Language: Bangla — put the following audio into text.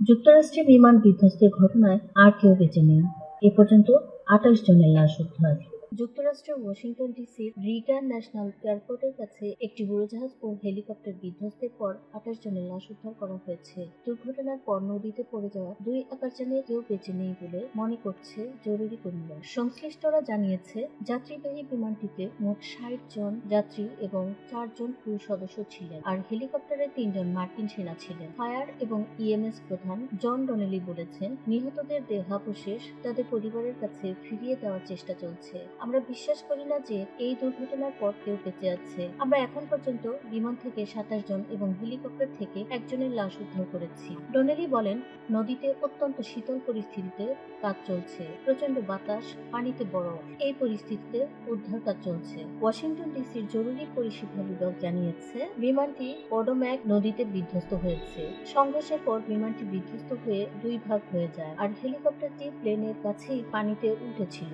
যুক্তরাষ্ট্রে বিমান বিধ্বস্তের ঘটনায় আর কেউ বেঁচে নেই। এ পর্যন্ত আঠাশ জনের লাশ উদ্ধার যুক্তরাষ্ট্রের ওয়াশিংটন ডিসির রিগান ন্যাশনাল এয়ারপোর্টের কাছে একটি উড়োজাহাজ ও হেলিকপ্টার বিধ্বস্তের পর আঠাশ জনের লাশ উদ্ধার করা হয়েছে। দুর্ঘটনার পর নদীতে পড়ে যাওয়া দুই আকার আকারজানে কেউ বেঁচে নেই বলে মনে করছে জরুরি পরিবার সংশ্লিষ্টরা জানিয়েছে, যাত্রীবাহী বিমানটিতে মোট ষাট জন যাত্রী এবং চারজন ক্রু সদস্য ছিলেন আর হেলিকপ্টারে তিনজন মার্কিন সেনা ছিলেন। ফায়ার এবং ইএমএস প্রধান জন ডনেলি বলেছেন, নিহতদের দেহাবশেষ তাদের পরিবারের কাছে ফিরিয়ে দেওয়ার চেষ্টা চলছে। আমরা বিশ্বাস করি না যে এই দুর্ঘটনার পর কেউ বেঁচে আছে। আমরা এখন পর্যন্ত বিমান থেকে সাতাশ জন এবং হেলিকপ্টার থেকে একজনের লাশ উদ্ধার করেছি। ডনেলি বলেন, নদীতে অত্যন্ত শীতল পরিস্থিতিতে কাজ চলছে। প্রচণ্ড বাতাস, পানিতে বরফ। এই পরিস্থিতিতে উদ্ধার কাজ চলছে। ওয়াশিংটন ডিসির জরুরি পরিষেবা বিভাগ জানিয়েছে, বিমানটি পডোম্যাক নদীতে বিধ্বস্ত হয়েছে। সংঘর্ষের পর বিমানটি বিধ্বস্ত হয়ে দুই ভাগ হয়ে যায়। আর হেলিকপ্টারটি প্লেনের কাছেই পানিতে উঠেছিল।